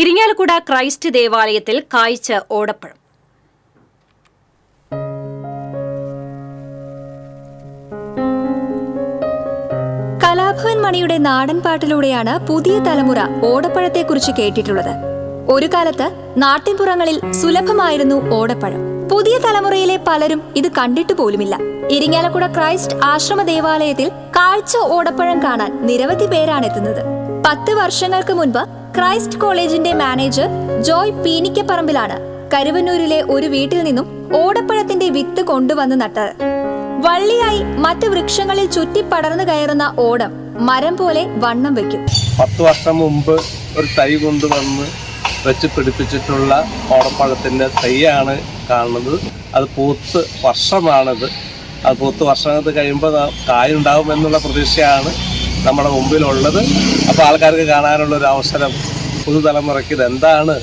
Irinjalakuda Christ ദേവാലയത്തിൽ കായ്ച്ച ഓടപ്പഴം. കലാഭവൻ മണിയുടെ നാടൻ പാട്ടിലൂടെയാണ് പുതിയ തലമുറ ഓടപ്പഴത്തെക്കുറിച്ച് കേട്ടിട്ടുള്ളത്. ഒരു കാലത്ത് നാട്ടിൻപുറങ്ങളിൽ സുലഭമായിരുന്നു ഓടപ്പഴം. പുതിയ തലമുറയിലെ പലരും ഇത് കണ്ടിട്ട് പോലുമില്ല. ഇരിങ്ങാലക്കുട ക്രൈസ്റ്റ് ആശ്രമ ദേവാലയത്തിൽ കാഴ്ച ഓടപ്പഴം കാണാൻ നിരവധി പേരാണ് എത്തുന്നത്. പത്ത് വർഷങ്ങൾക്ക് മുൻപ് ക്രൈസ്റ്റ് കോളേജിന്റെ മാനേജർ ജോയ് പീനിക്കപ്പറമ്പിലാണ് കരുവന്നൂരിലെ ഒരു വീട്ടിൽ നിന്നും ഓടപ്പഴത്തിന്റെ വിത്ത് കൊണ്ടുവന്ന് നട്ടത്. വള്ളിയായി മറ്റ് വൃക്ഷങ്ങളിൽ ചുറ്റി പടർന്നു കയറുന്ന ഓടം മരം പോലെ വണ്ണം വെക്കും. പത്ത് വർഷം മുമ്പ് ഒരു തൈ കൊണ്ടുവന്ന് വെച്ച് പിടിപ്പിച്ചിട്ടുള്ള ഓടപ്പഴത്തിന്റെ തൈയാണ് കാണുന്നത്. അത് പൂത്ത് വർഷമാണിത്. അത് പൂത്ത് വർഷം കഴിയുമ്പോൾ കായുണ്ടാവും എന്നുള്ള പ്രതീക്ഷയാണ് നമ്മുടെ മുമ്പിലുള്ളത്. അപ്പോൾ ആൾക്കാർക്ക് കാണാനുള്ള ഒരു അവസരം പുതുതലമുറയ്ക്ക് ഇതെന്താണ്?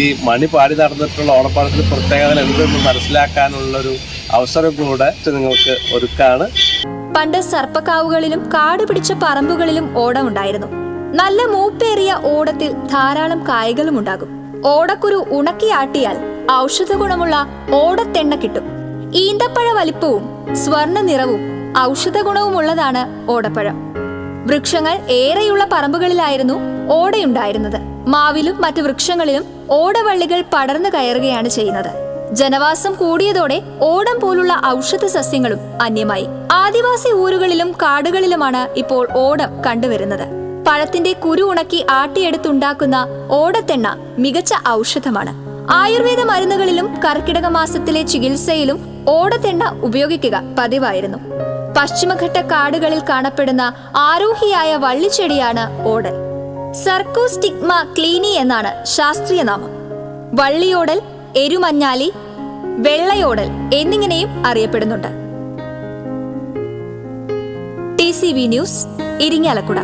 ഈ മണി പാടി നടന്നിട്ടുള്ള ഓണപ്പാടത്തിന് പ്രത്യേകത എന്തെന്ന് മനസ്സിലാക്കാനുള്ളൊരു അവസരം കൂടെ നിങ്ങൾക്ക് ഒരുക്കാണ്. പണ്ട് സർപ്പക്കാവുകളിലും കാട് പിടിച്ച പറമ്പുകളിലും ഓടമുണ്ടായിരുന്നു. നല്ല മൂപ്പേറിയ ഓടത്തിൽ ധാരാളം കായകളും ഉണ്ടാകും. ഓടക്കുരു ഉണക്കിയാട്ടിയാൽ ഔഷധ ഗുണമുള്ള ഓടത്തെണ്ണ കിട്ടും. ഈന്തപ്പഴ വലിപ്പവും സ്വർണ നിറവും ഔഷധ ഗുണവുമുള്ളതാണ് ഓടപ്പഴം. വൃക്ഷങ്ങൾ ഏറെയുള്ള പറമ്പുകളിലായിരുന്നു ഓടയുണ്ടായിരുന്നത്. മാവിലും മറ്റു വൃക്ഷങ്ങളിലും ഓടവള്ളികൾ പടർന്നു കയറുകയാണ് ചെയ്യുന്നത്. ജനവാസം കൂടിയതോടെ ഓടം പോലുള്ള ഔഷധ സസ്യങ്ങളും അന്യമായി. ആദിവാസി ഊരുകളിലും കാടുകളിലുമാണ് ഇപ്പോൾ ഓടം കണ്ടുവരുന്നത്. പഴത്തിന്റെ കുരു ഉണക്കി ആട്ടിയെടുത്തുണ്ടാക്കുന്ന ഓടത്തെണ്ണ മികച്ച ഔഷധമാണ്. ആയുർവേദ മരുന്നുകളിലും കർക്കിടക മാസത്തിലെ ചികിത്സയിലും ഓടത്തെണ്ണ ഉപയോഗിക്കുക പതിവായിരുന്നു. പശ്ചിമഘട്ട കാടുകളിൽ കാണപ്പെടുന്ന ആരോഹിയായ വള്ളിച്ചെടിയാണ് ഓടൽ. സർക്കോസ്റ്റിഗ്മ ക്ലീനി എന്നാണ് ശാസ്ത്രീയ നാമം. വള്ളിയോടൽ എരുമഞ്ഞാലി വെള്ളയോടൽ എന്നിങ്ങനെയും അറിയപ്പെടുന്നുണ്ട്. T C V news Irinjalakuda.